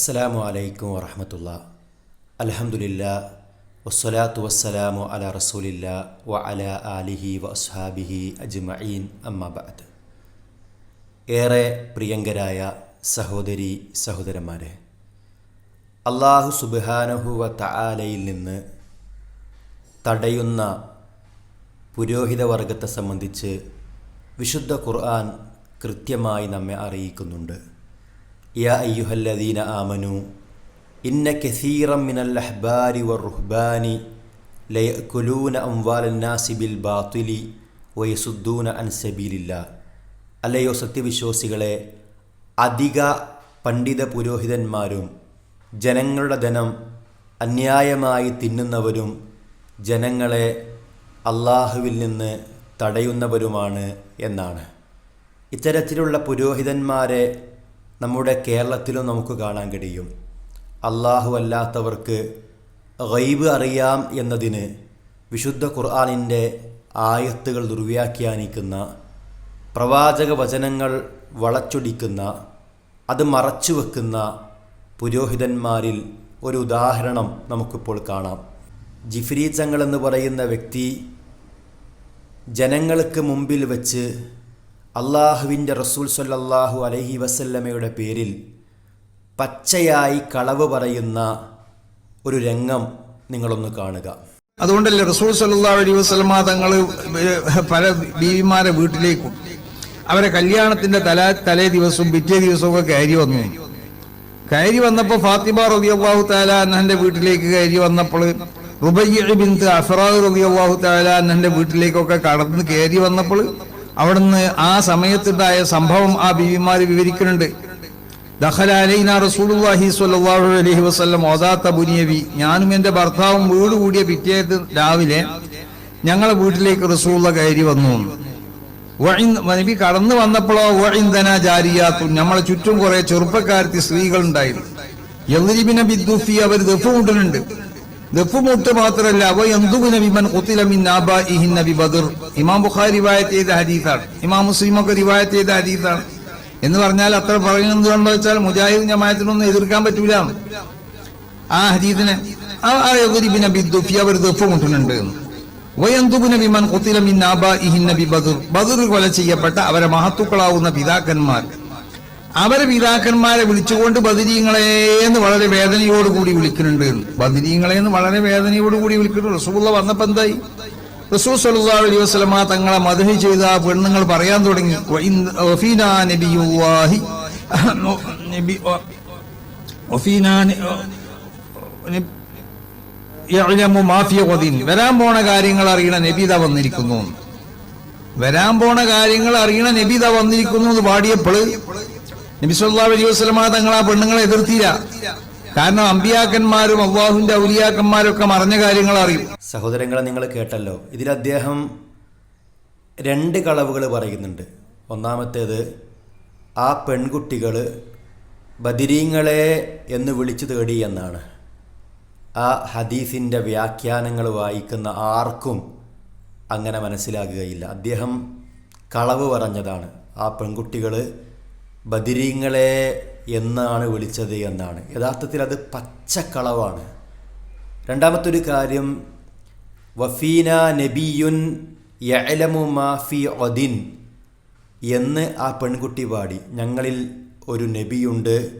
അസ്സലാമു അലൈക്കും വറഹമത്തുള്ള. അലഹമുല്ല വസ്സലാത്തു വസ്സലാമു അല റസൂലില്ല വ അല ആലിഹി വസ്ഹാബിഹി അജ്മഈൻ അമ്മബാദ് ഏറെ പ്രിയങ്കരായ സഹോദരി സഹോദരന്മാരെ അള്ളാഹു സുബാനഹുവ തലയിൽ നിന്ന് തടയുന്ന പുരോഹിത വർഗത്തെ സംബന്ധിച്ച് വിശുദ്ധ ഖുർആൻ കൃത്യമായി നമ്മെ അറിയിക്കുന്നുണ്ട്. യാ അയ്യുഹല്ലദീന ആമനു ഇന്ന കസീറം മിനൽ അഹ്ബാരി വ റുഹ്ബാനി ലയക്കുലൂന അംവാലന്നാസി ബിൽ ബാത്തിലി വയസുദ്ദൂന അൻ സബീലില്ല. അല്ലയോ സത്യവിശ്വാസികളെ അധിക പണ്ഡിത പുരോഹിതന്മാരും ജനങ്ങളുടെ ധനം അന്യായമായി തിന്നുന്നവരും ജനങ്ങളെ അള്ളാഹുവിൽ നിന്ന് തടയുന്നവരുമാണ് എന്നാണ്. ഇത്തരത്തിലുള്ള പുരോഹിതന്മാരെ നമ്മുടെ കേരളത്തിലും നമുക്ക് കാണാൻ കഴിയും. അള്ളാഹു അല്ലാത്തവർക്ക് ഗൈബ് അറിയാം എന്നതിന് വിശുദ്ധ ഖുർആാനിന്റെ ആയത്തുകൾ ദുർവ്യാഖ്യാനിക്കുന്ന പ്രവാചക വചനങ്ങൾ വളച്ചൊടിക്കുന്ന അത് മറച്ചു വെക്കുന്ന പുരോഹിതന്മാരിൽ ഒരു ഉദാഹരണം നമുക്കിപ്പോൾ കാണാം. ജിഫ്രി ചങ്ങൾ എന്ന് പറയുന്ന വ്യക്തി ജനങ്ങൾക്ക് മുമ്പിൽ വെച്ച് അള്ളാഹുവിന്റെ റസൂൽ സല്ലാഹു അലഹി വസല്ലമയുടെ പേരിൽ പച്ചയായി കളവ് പറയുന്ന ഒരു രംഗം നിങ്ങളൊന്ന് കാണുക. അതുകൊണ്ടല്ലേ റസൂൽ സല്ലാ അലൈഹി വസ്ലമ തങ്ങൾ പല ബീവിമാരെ വീട്ടിലേക്കും അവരെ കല്യാണത്തിന്റെ തല തലേ ദിവസവും പിറ്റേ ദിവസവും ഒക്കെ കയറി വന്നു. കയറി വന്നപ്പോൾ ഫാത്തിമ റളിയല്ലാഹു അള്ളാഹു അന്നഹന്റെ വീട്ടിലേക്ക് കയറി വന്നപ്പോൾ റുബയ്യ ബിന്ത് അഫറാദ് റളിയല്ലാഹു അള്ളാഹു അന്നഹന്റെ വീട്ടിലേക്കൊക്കെ കടന്ന് കയറി വന്നപ്പോൾ അവിടുന്ന് ആ സമയത്തുണ്ടായ സംഭവം ആ ബീവിമാര് വിവരിക്കുന്നുണ്ട്. ദഖല അലൈന റസൂലുള്ളാഹി സ്വല്ലല്ലാഹു അലൈഹി വസല്ലം ഞാനും എന്റെ ഭർത്താവും വീട് കൂടിയ പിറ്റേത് രാവിലെ ഞങ്ങളെ വീട്ടിലേക്ക് റസൂള്ള കയറി വന്നു. നബി കടന്നു വന്നപ്പോഴോ വഴിന്തന ജാരിയാത്തു നമ്മളെ ചുറ്റും കുറെ ചെറുപ്പക്കാരത്തി സ്ത്രീകൾ ഉണ്ടായിരുന്നു യദ്രിബിന ബിദ്ദുഫി അവർ ദഫ് മുട്ടലുണ്ട് ദഫ് മുട്ട് മാത്രമല്ല അവ എന്തുവിന വിമൻ നബി ബദർ ഇമാം ബുഖാരി റിവായത്ത് ചെയ്ത ഹദീസാണ്. ഇമാം മുസ്ലിം ഒക്കെ റിവായത്ത് ചെയ്ത ഹദീസാണ്. എന്ന് പറഞ്ഞാൽ അത്ര പറയുന്നത് കൊണ്ടോ വെച്ചാൽ മുജാഹിദ് ജമായത്തിനൊന്നും എതിർക്കാൻ പറ്റൂല ആ ഹദീദിനെ ആ അവർ ദഫ് മുട്ടുന്നുണ്ട് എന്ന്. വയന്തുബുന വിമാൻ കുത്തില മിൻ ആബാഇഹിൻ നബി ബദർ ബദർ കൊല ചെയ്യപ്പെട്ട അവരെ മഹത്തുക്കളാവുന്ന പിതാക്കന്മാർ. അവരെ പിതാക്കന്മാരെ വിളിച്ചുകൊണ്ട് ബദരീങ്ങളെ എന്ന് വളരെ വേദനയോടുകൂടി വിളിക്കുന്നുണ്ട്. ബദരീങ്ങളെ എന്ന് വളരെ വേദനയോടുകൂടി വിളിക്കുന്നു റസൂള്ള വന്നപ്പോ എന്തായി? റസൂൽ സല്ലല്ലാഹു അലൈഹി വസല്ലമ തങ്ങളെ മധുഹി ചെയ്ത പെണ്ണുങ്ങൾ പറയാൻ തുടങ്ങി. വരാൻ പോണ കാര്യങ്ങൾ അറിയണ നബിത വന്നിരിക്കുന്നു. വരാൻ പോണ കാര്യങ്ങൾ അറിയണ നബിത വന്നിരിക്കുന്നു എന്ന് പാടിയപ്പോൾ നബി സല്ലല്ലാഹു അലൈഹി വസല്ലമ തങ്ങൾ ആ പെണ്ണുങ്ങളെ എതിർത്തില്ല. കാരണം അമ്പിയാക്കന്മാരും അള്ളാഹുവിന്റെ ഔലിയാക്കന്മാരും ഒക്കെ മറഞ്ഞ കാര്യങ്ങൾ അറിയും. സഹോദരങ്ങളെ നിങ്ങൾ കേട്ടല്ലോ. ഇതിൽ അദ്ദേഹം രണ്ട് കളവുകൾ പറയുന്നുണ്ട്. ഒന്നാമത്തേത് ആ പെൺകുട്ടികൾ ബദിരീങ്ങളെ എന്ന് വിളിച്ചു തേടി എന്നാണ്. ആ ഹദീസിന്റെ വ്യാഖ്യാനങ്ങൾ വായിക്കുന്ന ആർക്കും അങ്ങനെ മനസ്സിലാകുകയില്ല. അദ്ദേഹം കളവ് പറഞ്ഞതാണ്. ആ പെൺകുട്ടികൾ ബദിരീങ്ങളെ എന്നാണ് വിളിച്ചത് എന്നാണ്. യഥാർത്ഥത്തിൽ അത് പച്ചക്കളവാണ്. രണ്ടാമത്തൊരു കാര്യം വഫീന നബിയുൻ യലമു മാഫി ഒദിൻ എന്ന് ആ പെൺകുട്ടി പാടി. ഞങ്ങളിൽ ഒരു നബിയുണ്ട്.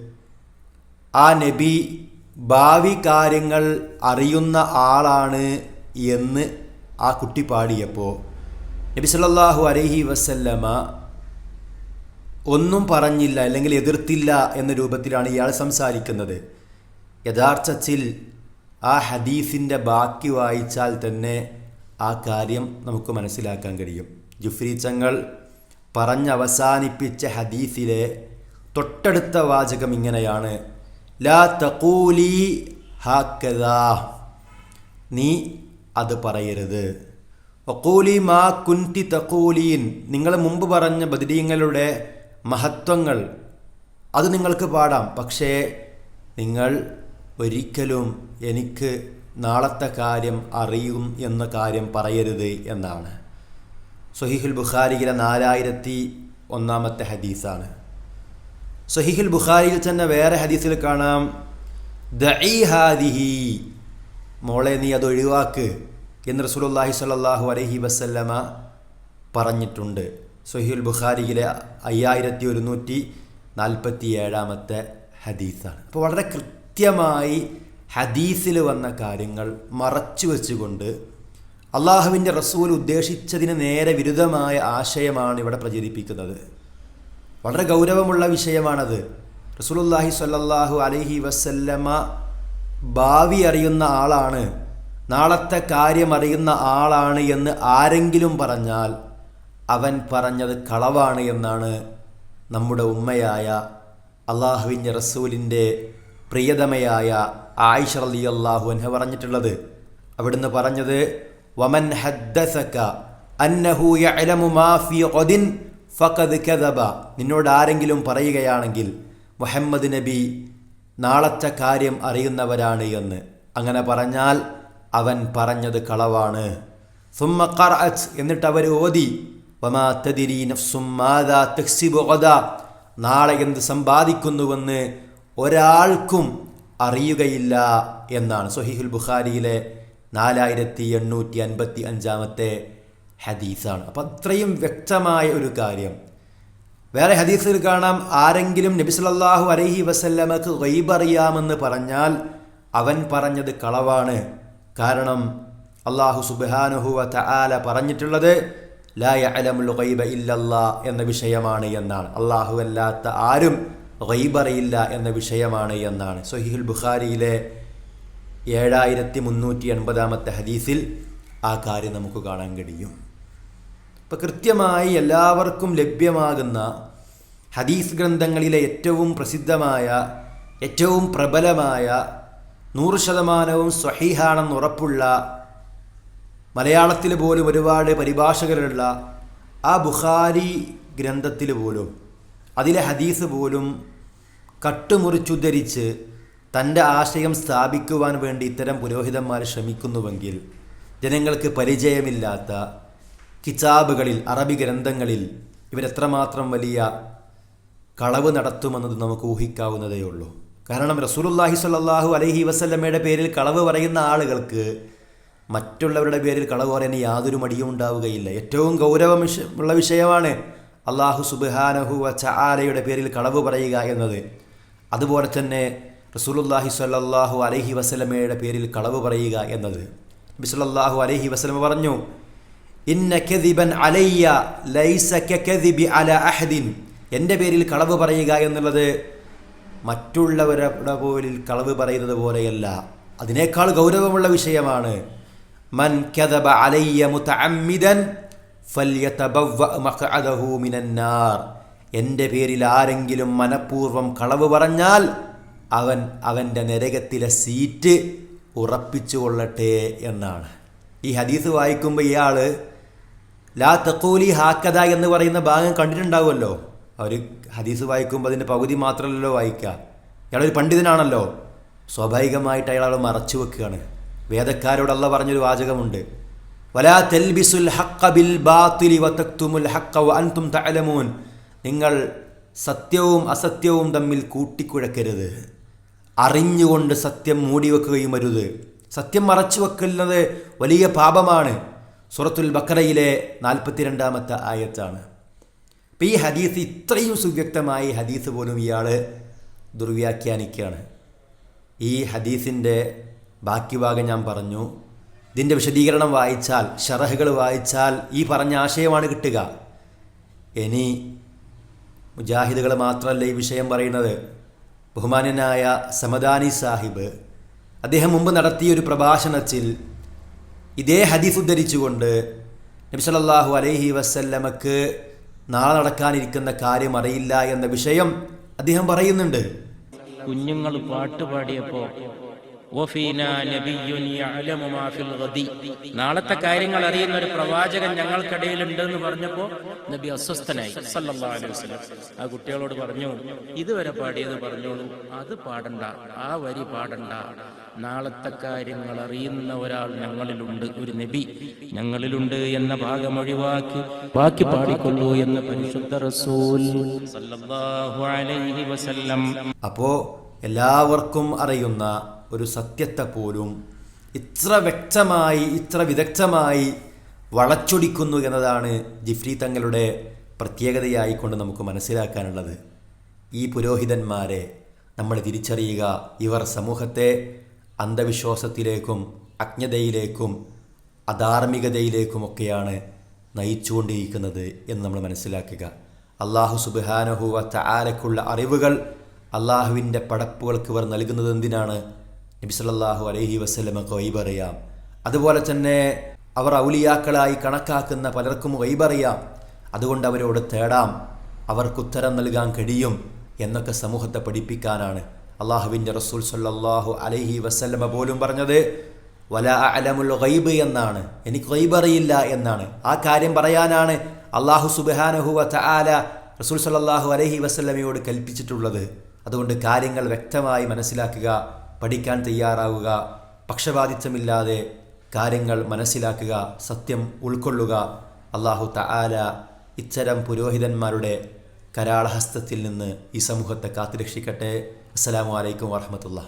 ആ നബി ഭാവി കാര്യങ്ങൾ അറിയുന്ന ആളാണ് എന്ന് ആ കുട്ടി പാടിയപ്പോൾ നബി സല്ലാഹു അലഹി വസല്ലമ ഒന്നും പറഞ്ഞില്ല അല്ലെങ്കിൽ എതിർത്തില്ല എന്ന രൂപത്തിലാണ് ഇയാൾ സംസാരിക്കുന്നത്. യഥാർത്ഥത്തിൽ ആ ഹദീസിന്റെ ബാക്കി വായിച്ചാൽ തന്നെ ആ കാര്യം നമുക്ക് മനസ്സിലാക്കാൻ കഴിയും. ജുഫ്രീച്ചങ്ങൾ ചങ്ങൾ പറഞ്ഞവസാനിപ്പിച്ച ഹദീസിലെ തൊട്ടടുത്ത വാചകം ഇങ്ങനെയാണ്. ലാ തഖൂലി ഹാക്കദാ. നീ അത് പറയരുത്. ഒക്കൂലി മാ കുൻതി തക്കൂലീൻ നിങ്ങൾ മുമ്പ് പറഞ്ഞ ബദരീങ്ങളുടെ മഹത്വങ്ങൾ. അത് നിങ്ങൾക്ക് പാടാം. പക്ഷേ നിങ്ങൾ ഒരിക്കലും എനിക്ക് നാളത്തെ കാര്യം അറിയും എന്ന കാര്യം പറയരുത് എന്നാണ്. സൊഹിഹുൽ ബുഖാരിയിലെ നാലായിരത്തി ഒന്നാമത്തെ ഹദീസാണ്. സൊഹിഹുൽ ബുഖാരിയിൽ തന്നെ വേറെ ഹദീസിൽ കാണാം. ദഈ ഹാദിഹി. മോളെ നീ അത് ഒഴിവാക്ക് എന്ന് റസൂലുള്ളാഹി സ്വല്ലല്ലാഹു അലൈഹി വസല്ലമ പറഞ്ഞിട്ടുണ്ട്. സഹിഹുൽ ബുഖാരിയിലെ അയ്യായിരത്തി ഒരുന്നൂറ്റി നാൽപ്പത്തി ഏഴാമത്തെ ഹദീസാണ്. അപ്പോൾ വളരെ കൃത്യമായി ഹദീസിൽ വന്ന കാര്യങ്ങൾ മറച്ചു വെച്ചുകൊണ്ട് അള്ളാഹുവിന്റെ റസൂൽ ഉദ്ദേശിച്ചതിന് നേരെ വിരുദ്ധമായ ആശയമാണ് ഇവിടെ പ്രചരിപ്പിക്കുന്നത്. വളരെ ഗൗരവമുള്ള വിഷയമാണത്. റസൂലുള്ളാഹി സ്വല്ലല്ലാഹു അലഹി വസല്ലമ ഭാവി അറിയുന്ന ആളാണ്. നാളത്തെ കാര്യം അറിയുന്ന ആളാണ് എന്ന് ആരെങ്കിലും പറഞ്ഞാൽ അവൻ പറഞ്ഞത് കളവാണ് എന്നാണ് നമ്മുടെ ഉമ്മയായ അള്ളാഹുവിന്റെ റസൂലിന്റെ പ്രിയതമയായ ആയിഷ അലി അള്ളാഹു എന്നെ പറഞ്ഞിട്ടുള്ളത്. അവിടുന്ന് പറഞ്ഞത് വമൻ ഫഖദ് കദബ. നിന്നോട് ആരെങ്കിലും പറയുകയാണെങ്കിൽ മുഹമ്മദ് നബി നാളത്തെ കാര്യം അറിയുന്നവരാണ് എന്ന്. അങ്ങനെ പറഞ്ഞാൽ അവൻ പറഞ്ഞത് കളവാണ്. സുമ്മ ഖറഅത്ത് എന്നിട്ട് അവർ ഓതി. വമാ തദിരി നഫ്സും മാതാ തക്സിബു നാളെ എന്ത് സമ്പാദിക്കുന്നുവെന്ന് ഒരാൾക്കും അറിയുകയില്ല എന്നാണ് സൊഹീഹുൽ ബുഖാരിയിലെ നാലായിരത്തി എണ്ണൂറ്റി അൻപത്തി അഞ്ചാമത്തെ ഹദീസാണ്. അപ്പം അത്രയും വ്യക്തമായ ഒരു കാര്യം. വേറെ ഹദീസിൽ കാണാം ആരെങ്കിലും നബി സല്ലല്ലാഹു അലൈഹി വസല്ലമക്ക് വൈബറിയാമെന്ന് പറഞ്ഞാൽ അവൻ പറഞ്ഞത് കളവാണ്. കാരണം അള്ളാഹു സുബാനുഹുവ തആല പറഞ്ഞിട്ടുള്ളത് ലാ യഅലമുൽ ഗൈബ ഇല്ലല്ലാ എന്ന വിഷയമാണ് എന്നാണ്. അള്ളാഹു അല്ലാത്ത ആരും റൈബറിയില്ല എന്ന വിഷയമാണ് എന്നാണ്. സൊഹീൽ ബുഖാരിയിലെ ഏഴായിരത്തി മുന്നൂറ്റി എൺപതാമത്തെ ഹദീസിൽ ആ കാര്യം നമുക്ക് കാണാൻ കഴിയും. ഇപ്പം കൃത്യമായി എല്ലാവർക്കും ലഭ്യമാകുന്ന ഹദീസ് ഗ്രന്ഥങ്ങളിലെ ഏറ്റവും പ്രസിദ്ധമായ ഏറ്റവും പ്രബലമായ നൂറ് ശതമാനവും സ്വഹീഹാണെന്ന് ഉറപ്പുള്ള മലയാളത്തിൽ പോലും ഒരുപാട് പരിഭാഷകരുള്ള ആ ബുഖാരി ഗ്രന്ഥത്തിൽ പോലും അതിലെ ഹദീസ് പോലും കട്ടുമുറിച്ചുദ്ധരിച്ച് തന്റെ ആശയം സ്ഥാപിക്കുവാൻ വേണ്ടി ഇത്തരം പുരോഹിതന്മാർ ശ്രമിക്കുന്നുവെങ്കിൽ ജനങ്ങൾക്ക് പരിചയമില്ലാത്ത കിതാബുകളിൽ അറബി ഗ്രന്ഥങ്ങളിൽ ഇവരെത്രമാത്രം വലിയ കളവ് നടത്തുമെന്നത് നമുക്ക് ഊഹിക്കാവുന്നതേ ഉള്ളൂ കാരണം റസൂലുല്ലാഹി സ്വല്ലല്ലാഹു അലൈഹി വസല്ലമയുടെ പേരിൽ കളവ് പറയുന്ന ആളുകൾക്ക് മറ്റുള്ളവരുടെ പേരിൽ കളവ് പറയാൻ യാതൊരു മടിയും ഉണ്ടാവുകയില്ല. ഏറ്റവും ഗൗരവമുള്ള വിഷയമാണ് അള്ളാഹു സുബ്ഹാനഹു വചആലയുടെ പേരിൽ കളവ് പറയുക എന്നത്. അതുപോലെ തന്നെ റസൂലുല്ലാഹി സ്വല്ലല്ലാഹു അലഹി വസല്ലമയുടെ പേരിൽ കളവ് പറയുക എന്നത്. നബി അലഹി വസല്ലമ പറഞ്ഞു ഇന്ന അലയ്യ ലൈസ അല അഹദിൻ. എന്റെ പേരിൽ കളവ് പറയുക എന്നുള്ളത് മറ്റുള്ളവരുടെ പോലിൽ കളവ് പറയുന്നത് പോലെയല്ല. അതിനേക്കാൾ ഗൗരവമുള്ള വിഷയമാണ് മൻ കദബ അലയ്യ മുതഅമ്മിദൻ ഫല്യതബവ്വ മഖഅദഹു മിനന്നാർ. എന്റെ പേരിൽ ആരെങ്കിലും മനഃപൂർവം കളവ് പറഞ്ഞാൽ അവൻ അവന്റെ നരകത്തിലെ സീറ്റ് ഉറപ്പിച്ചു കൊള്ളട്ടെ എന്നാണ്. ഈ ഹദീസ് വായിക്കുമ്പോൾ ഇയാൾ ലാ തക്കോലി ഹാക്കഥ എന്ന് പറയുന്ന ഭാഗം കണ്ടിട്ടുണ്ടാവുമല്ലോ. അവർ ഹദീസ് വായിക്കുമ്പോൾ അതിന്റെ പകുതി മാത്രമല്ലല്ലോ വായിക്കുക ഇയാളൊരു പണ്ഡിതനാണല്ലോ. സ്വാഭാവികമായിട്ട് അയാൾ മറച്ചു വെക്കുകയാണ്. വേദക്കാരോട് അല്ല പറഞ്ഞൊരു വാചകമുണ്ട്. വലാ നിങ്ങൾ സത്യവും അസത്യവും തമ്മിൽ കൂട്ടിക്കുഴക്കരുത്. അറിഞ്ഞുകൊണ്ട് സത്യം മൂടിവെക്കുകയും അരുത്. സത്യം മറച്ചു വെക്കുന്നത് വലിയ പാപമാണ്. സുറത്തുൽ ബക്കറയിലെ നാൽപ്പത്തിരണ്ടാമത്തെ ആയത്താണ്. അപ്പം ഈ ഹദീസ് ഇത്രയും സുവ്യക്തമായി ഹദീസ് പോലും ഇയാൾ ദുർവ്യാഖ്യാനിക്കുകയാണ്. ഈ ഹദീസിന്റെ ബാക്കി ഭാഗം ഞാൻ പറഞ്ഞു. ഇതിന്റെ വിശദീകരണം വായിച്ചാൽ ഷറഹുകൾ വായിച്ചാൽ ഈ പറഞ്ഞ ആശയമാണ് കിട്ടുക. ഇനി മുജാഹിദുകൾ മാത്രമല്ല ഈ വിഷയം പറയുന്നത്. ബഹുമാനനായ സമദാനി സാഹിബ് അദ്ദേഹം മുമ്പ് നടത്തിയ ഒരു പ്രഭാഷണത്തിൽ ഇതേ ഹദീസ് ഉദ്ധരിച്ചുകൊണ്ട് നബി സല്ലല്ലാഹു അലൈഹി വസല്ലമക്ക് നാളെ നടക്കാനിരിക്കുന്ന കാര്യം അറിയില്ല എന്ന വിഷയം അദ്ദേഹം പറയുന്നുണ്ട്. കുഞ്ഞുങ്ങൾ പാട്ട് പാടിയപ്പോ നാളത്തെ കാര്യങ്ങൾ അറിയുന്ന ഒരു പ്രവാചകൻ ഞങ്ങൾക്കിടയിൽ ഉണ്ട് എന്ന് പറഞ്ഞപ്പോ നബി അസ്വസ്ഥനായി. വസല്ലം. ആ കുട്ടികളോട് പറഞ്ഞു ഇതുവരെ പാടിയത് പറഞ്ഞോളൂ. അത് പാടണ്ട. ആ വരി പാടണ്ട. നാളത്തെ കാര്യങ്ങൾ അറിയുന്ന ഒരാൾ ഞങ്ങളിലുണ്ട്. ഒരു നബി ഞങ്ങളിലുണ്ട് എന്ന ഭാഗം ഒഴിവാക്കി ബാക്കി പാടിക്കൊള്ളൂ എന്ന് പരിശുദ്ധ റസൂൽ അപ്പോ എല്ലാവർക്കും അറിയുന്ന ഒരു സത്യത്തെ പോലും ഇത്ര വ്യക്തമായി ഇത്ര വിദഗ്ധമായി വളച്ചൊടിക്കുന്നു എന്നതാണ് ജിഫ്രി തങ്ങളുടെ പ്രത്യേകതയായിക്കൊണ്ട് നമുക്ക് മനസ്സിലാക്കാനുള്ളത്. ഈ പുരോഹിതന്മാരെ നമ്മൾ തിരിച്ചറിയുക ഇവർ സമൂഹത്തെ അന്ധവിശ്വാസത്തിലേക്കും അജ്ഞതയിലേക്കും അധാർമികതയിലേക്കുമൊക്കെയാണ് നയിച്ചുകൊണ്ടിരിക്കുന്നത് എന്ന് നമ്മൾ മനസ്സിലാക്കുക. അള്ളാഹു സുബാനഹുവ ചാലക്കുള്ള അറിവുകൾ അള്ളാഹുവിന്റെ പടപ്പുകൾക്ക് ഇവർ നൽകുന്നത് എന്തിനാണ്? നബി സല്ലല്ലാഹു അലൈഹി വസ്ലമ വൈബറിയാം അതുപോലെ തന്നെ അവർ ഔലിയാക്കളായി കണക്കാക്കുന്ന പലർക്കും വൈബറിയാം അതുകൊണ്ട് അവരോട് തേടാം. അവർക്ക് ഉത്തരം നൽകാൻ കഴിയും എന്നൊക്കെ സമൂഹത്തെ പഠിപ്പിക്കാനാണ് അള്ളാഹുവിന്റെ റസൂൽ സല്ലാഹു അലൈഹി വസ്ലമ പോലും പറഞ്ഞത്. വല അലമുൽ ഗൈബ് എന്നാണ്. എനിക്ക് ഗൈബ് അറിയില്ല എന്നാണ്. ആ കാര്യം പറയാനാണ് അള്ളാഹു സുബാനഹുവ തആല റസൂൽ സല്ലാഹു അലഹി വസ്ലമയോട് കൽപ്പിച്ചിട്ടുള്ളത്. അതുകൊണ്ട് കാര്യങ്ങൾ വ്യക്തമായി മനസ്സിലാക്കുക. പഠിക്കാൻ തയ്യാറാവുക പക്ഷപാതിത്വമില്ലാതെ കാര്യങ്ങൾ മനസ്സിലാക്കുക സത്യം ഉൾക്കൊള്ളുക. അള്ളാഹു തആല ഇത്തരം പുരോഹിതന്മാരുടെ കരാളഹസ്തത്തിൽ നിന്ന് ഈ സമൂഹത്തെ കാത്തുരക്ഷിക്കട്ടെ. അസ്സലാമു അലൈക്കും വറഹമത്തുള്ള